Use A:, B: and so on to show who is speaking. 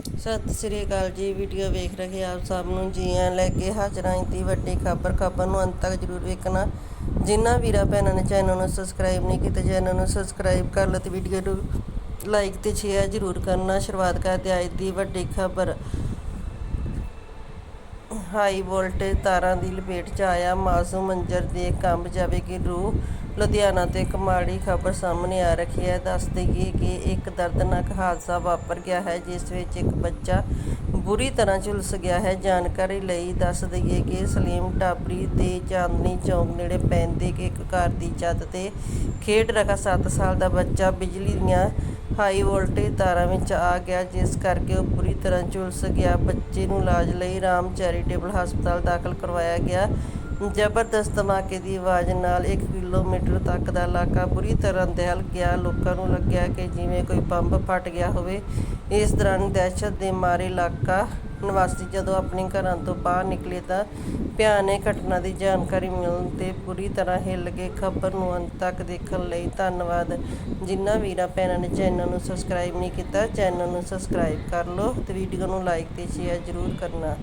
A: ਸਤਿ ਸ੍ਰੀ ਅਕਾਲ ਜੀ ਵੀਡੀਓ ਵੇਖ ਰਹੇ ਆਪ ਸਭ ਨੂੰ। ਜੀ ਆਇਆਂ ਲੈ ਕੇ ਹਾਜ਼ਰ ਹਾਂ ਦੀ ਵੱਡੀ ਖਬਰ। ਖਬਰ ਨੂੰ ਅੰਤ ਤੱਕ ਜਰੂਰ ਵੇਖਣਾ। ਜਿਨ੍ਹਾਂ ਵੀਰਾਂ ਭੈਣਾਂ ਨੇ ਚੈਨਲ ਨੂੰ ਸਬਸਕ੍ਰਾਈਬ ਨਹੀਂ ਕੀਤਾ, ਚੈਨਲ ਨੂੰ ਸਬਸਕ੍ਰਾਈਬ ਕਰ ਲਓ ਤੇ ਵੀਡੀਓ ਨੂੰ ਲਾਈਕ ਤੇ ਸ਼ੇਅਰ ਜਰੂਰ ਕਰਨਾ। ਸ਼ੁਰੂਆਤ ਕਰਦੇ ਅੱਜ ਦੀ ਵੱਡੀ ਖਬਰ। ਹਾਈ ਵੋਲਟੇਜ ਤਾਰਾਂ ਦੀ ਲਪੇਟ 'ਚ ਆਇਆ ਮਾਸੂਮ ਮੰਜਰ ਦੇ ਕੰਬ ਜਾਵੇਗੀ ਰੂਹ। ਲੁਧਿਆਣਾ ਤੋਂ ਇੱਕ ਮਾੜੀ ਖਬਰ ਸਾਹਮਣੇ ਆ ਰਹੀ ਹੈ। ਦੱਸ ਦਈਏ ਕਿ ਇੱਕ ਦਰਦਨਾਕ ਹਾਦਸਾ ਵਾਪਰ ਗਿਆ ਹੈ, ਜਿਸ ਵਿੱਚ ਇੱਕ ਬੱਚਾ ਬੁਰੀ ਤਰ੍ਹਾਂ ਝੁਲਸ ਗਿਆ ਹੈ। ਜਾਣਕਾਰੀ ਲਈ ਦੱਸ ਦਈਏ ਕਿ ਸਲੀਮ ਟਾਬਰੀ ਦੇ ਚਾਂਦਨੀ ਚੌਂਕ ਨੇੜੇ ਪੈਂਦੇ ਕਿ ਇੱਕ ਘਰ ਦੀ ਛੱਤ ਤੇ ਖੇਡ ਰਿਹਾ 7 ਸਾਲ ਦਾ ਬੱਚਾ ਬਿਜਲੀ ਦੀਆਂ ਹਾਈ ਵੋਲਟੇਜ ਤਾਰਾਂ ਵਿੱਚ ਆ ਗਿਆ, ਜਿਸ ਕਰਕੇ ਉਹ ਬੁਰੀ ਤਰ੍ਹਾਂ ਝੁਲਸ ਗਿਆ। ਬੱਚੇ ਨੂੰ ਇਲਾਜ ਲਈ ਰਾਮ ਚੈਰੀਟੇਬਲ ਹਸਪਤਾਲ ਦਾਖਲ ਕਰਵਾਇਆ ਗਿਆ। ਜ਼ਬਰਦਸਤ ਧਮਾਕੇ ਦੀ ਆਵਾਜ਼ ਨਾਲ 1 ਕਿਲੋਮੀਟਰ ਤੱਕ ਦਾ ਇਲਾਕਾ ਬੁਰੀ ਤਰ੍ਹਾਂ ਦਹਿਲ ਗਿਆ। ਲੋਕਾਂ ਨੂੰ ਲੱਗਿਆ ਕਿ ਜਿਵੇਂ ਕੋਈ ਬੰਬ ਫਟ ਗਿਆ ਹੋਵੇ, ਇਸ ਦੌਰਾਨ ਦਹਿਸ਼ਤ ਦੇ ਮਾਰੇ ਇਲਾਕਾ ਨਿਵਾਸੀ ਜਦੋਂ ਆਪਣੇ ਘਰਾਂ ਤੋਂ ਬਾਹਰ ਨਿਕਲੇ ਤਾਂ ਭਿਆਨਕ ਘਟਨਾ ਦੀ ਜਾਣਕਾਰੀ ਮਿਲਣ ਤੇ ਪੂਰੀ ਤਰ੍ਹਾਂ ਹਿੱਲ ਗਏ। ਖਬਰ ਨੂੰ ਅੰਤ ਤੱਕ ਦੇਖਣ ਲਈ ਧੰਨਵਾਦ। ਜਿਨ੍ਹਾਂ ਵੀਰਾਂ ਭੈਣਾਂ ਨੇ ਚੈਨਲ ਨੂੰ ਸਬਸਕ੍ਰਾਈਬ ਨਹੀਂ ਕੀਤਾ, ਚੈਨਲ ਨੂੰ ਸਬਸਕ੍ਰਾਈਬ ਕਰ ਲਓ ਤੇ ਵੀਡੀਓ ਨੂੰ ਲਾਈਕ ਤੇ ਸ਼ੇਅਰ ਜ਼ਰੂਰ ਕਰਨਾ।